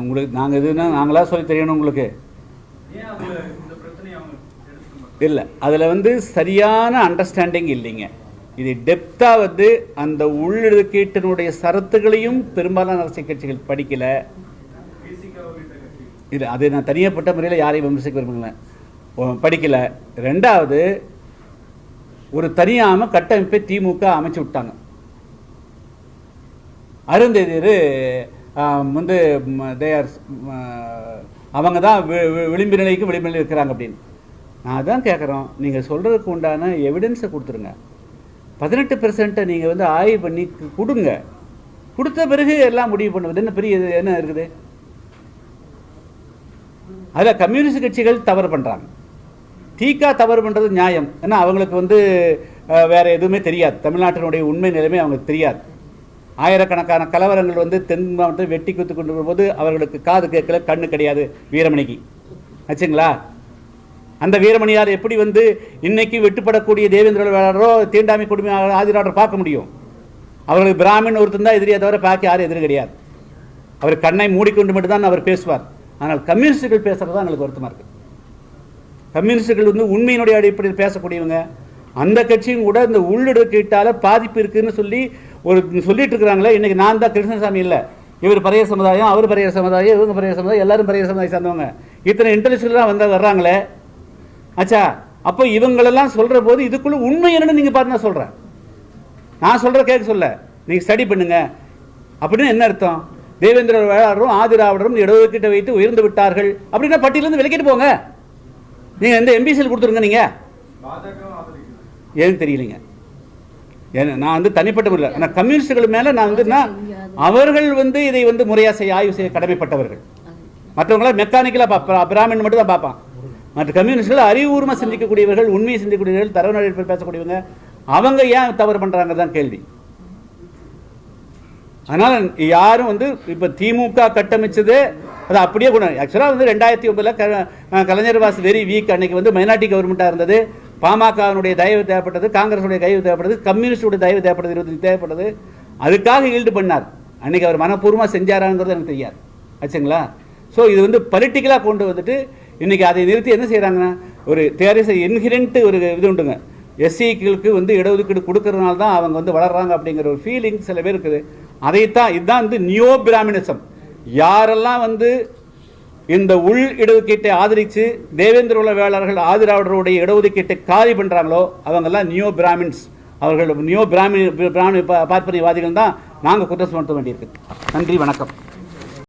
உங்களுக்கு நாங்கள் எதுனா நாங்களாக சொல்லி தெரியணும் உங்களுக்கு? இல்லை அதில் வந்து சரியான அண்டர்ஸ்டாண்டிங் இல்லைங்க. இது டெப்த்தாக வந்து அந்த உள்ளிடுக்கீட்டினுடைய சரத்துகளையும் பெரும்பாலான அரசியல் கட்சிகள் படிக்கல. இது அது நான் தனியப்பட்ட முறையில் யாரையும் விமர்சிக்க விரும்பல ஒ- படிக்கல. ரெண்டாவது ஒரு தனியாம கட்டமைப்பை திமுக அமைச்சு விட்டாங்க. அருந்ததியர் வந்து தேர் அவங்க தான் வி- விளிம்பு நிலைக்கு விளிம்பு நிலை இருக்கிறாங்க அப்படின்னு. நான் அதான் கேட்குறோம் நீங்கள் சொல்கிறதுக்கு உண்டான எவிடன்ஸை கொடுத்துருங்க. பதினெட்டு பெர்சென்ட்டை நீங்கள் வந்து ஆய்வு பண்ணி கொடுங்க. கொடுத்த பிறகு எல்லாம் முடிவு பண்ணுவது. என்ன பெரிய இது என்ன இருக்குது? அதில் கம்யூனிஸ்ட் கட்சிகள் தவறு பண்ணுறாங்க தீக்கா தவறு பண்ணுறது நியாயம். ஏன்னா அவங்களுக்கு வந்து வேறு வேற எதுவுமே தெரியாது. தமிழ்நாட்டினுடைய உண்மை நிலைமை அவங்களுக்கு தெரியாது. ஆயிரக்கணக்கான கலவரங்கள் வந்து தென் மாவட்டத்தில் வெட்டி குத்து கொண்டு போது அவர்களுக்கு காது கேட்கல கண்ணு கிடையாது வீரமணிக்கு. ஆச்சுங்களா? அந்த வீரமணியார் எப்படி வந்து இன்னைக்கு வெட்டுப்படக்கூடிய தேவேந்திர வேளாளரோ தீண்டாமை குடும்ப ஆதிராடர் பார்க்க முடியும்? அவர்களுக்கு பிராமின் ஒருத்தன் தான் எதிரியை தவிர பார்க்க யாரும் எதிரி கிடையாது. அவர் கண்ணை மூடிக்கொண்டு மட்டும்தான் அவர் பேசுவார். ஆனால் கம்யூனிஸ்டுகள் பேசுறது தான் எங்களுக்கு வருத்தமாக இருக்குது கம்யூனிஸ்டுகள் வந்து உண்மையினுடைய அடிப்படையில் பேசக்கூடியவங்க. அந்த கட்சியும் கூட இந்த உள்ளிடுக்கீட்டால பாதிப்பு இருக்குன்னு சொல்லி ஒரு சொல்லிட்டு இருக்கிறாங்களே இன்னைக்கு நான் தான் கிருஷ்ணசாமி இல்லை. இவர் பரைய சமுதாயம் அவர் பரைய சமுதாயம் இவங்க பரைய சமுதாயம் எல்லாரும் பரைய சமுதாயம் சார்ந்தவங்க. இத்தனை இன்டர்நேஷனலாக வந்து வர்றாங்களே? ஆச்சா அப்போ இவங்களெல்லாம் சொல்ற போது இதுக்குள்ள உண்மை என்னன்னு நீங்க பார்த்து நான் சொல்றேன். நான் சொல்ற கேட்க சொல்ல. நீங்க ஸ்டடி பண்ணுங்க. அப்படின்னு என்ன அர்த்தம்? தேவேந்திர வேளாளரும் ஆதிராவிடரும் இடஒதுக்கீட்டை வைத்து உயர்ந்து விட்டார்கள். அப்படின்னா பட்டியலிருந்து விலக்கிட்டு போங்க. நீங்க எந்த எம்பிசியில் கொடுத்துருங்க நீங்க. பாஜகவும் ஆதரிக்குது ஏன்னு தெரியலைங்க. நான் வந்து தனிப்பட்ட முறையில் ஆனால் கம்யூனிஸ்டுகள் மேலே நான் வந்து நான் அவர்கள் வந்து இதை வந்து முறையாக செய்ய ஆய்வு செய்ய கடமைப்பட்டவர்கள். மற்றவங்களாம் மெக்கானிக்கலாக பார்ப்பா பிராமின் மட்டும் தான் பார்ப்பான். மற்ற கம்யூனிஸ்டுகள் அறிவுபூர்வமாக சிந்திக்கக்கூடியவர்கள் உண்மையை சிந்திக்கக்கூடியவர்கள் தரவு அடிப்படையில் பேசக்கூடியவங்க அவங்க ஏன் தவறு பண்ணுறாங்க தான் கேள்வி. அதனால் யாரும் வந்து இப்போ திமுக கட்டமைச்சது அது அப்படியே கொண்டு ஆக்சுவலாக வந்து ரெண்டாயிரத்தி ஒன்பதில் கலைஞர் வாஸ் வெரி வீக் அன்னைக்கு வந்து மைனாரிட்டி கவர்மெண்ட்டாக இருந்தது. பாமகனுடைய தயவு தேவைப்பட்டது காங்கிரஸுடைய தயவு தேவைப்பட்டது கம்யூனிஸ்டுடைய தயவு தேவைப்பட்டது இருபத்தஞ்சு தேவைப்பட்டது. அதுக்காக ஈல்டு பண்ணார். அன்னைக்கு அவர் மனப்பூர்வமாக செஞ்சாராங்கிறது எனக்கு தெரியாது. ஆச்சுங்களா? ஸோ இது வந்து பொலிட்டிக்கலாக கொண்டு வந்துட்டு இன்றைக்கி அதை நிறுத்தி என்ன செய்கிறாங்கன்னா ஒரு தேர் இஸ் இன்ஹிரண்ட் ஒரு இது உண்டுங்க. எஸ்சிக்களுக்கு வந்து இடஒதுக்கீடு கொடுக்கறதுனால தான் அவங்க வந்து வளர்கிறாங்க அப்படிங்கிற ஒரு ஃபீலிங் சில பேர் இருக்குது. அதைத்தான் இதுதான் வந்து நியோ பிராமினிசம் யாரெல்லாம் வந்து இந்த உள் இடஒதுக்கீட்டை ஆதரித்து தேவேந்திர உள்ள வேளாளர்கள் ஆதிராவிடருடைய இடஒதுக்கீட்டை காலி பண்ணுறாங்களோ அவங்கெல்லாம் நியோ பிராமின்ஸ். அவர்கள் நியோ பிராமி பிராமி பார்ப்பனியவாதிகள் தான் நாங்கள் குற்றம் சுமத்த வேண்டியிருக்கு. நன்றி வணக்கம்.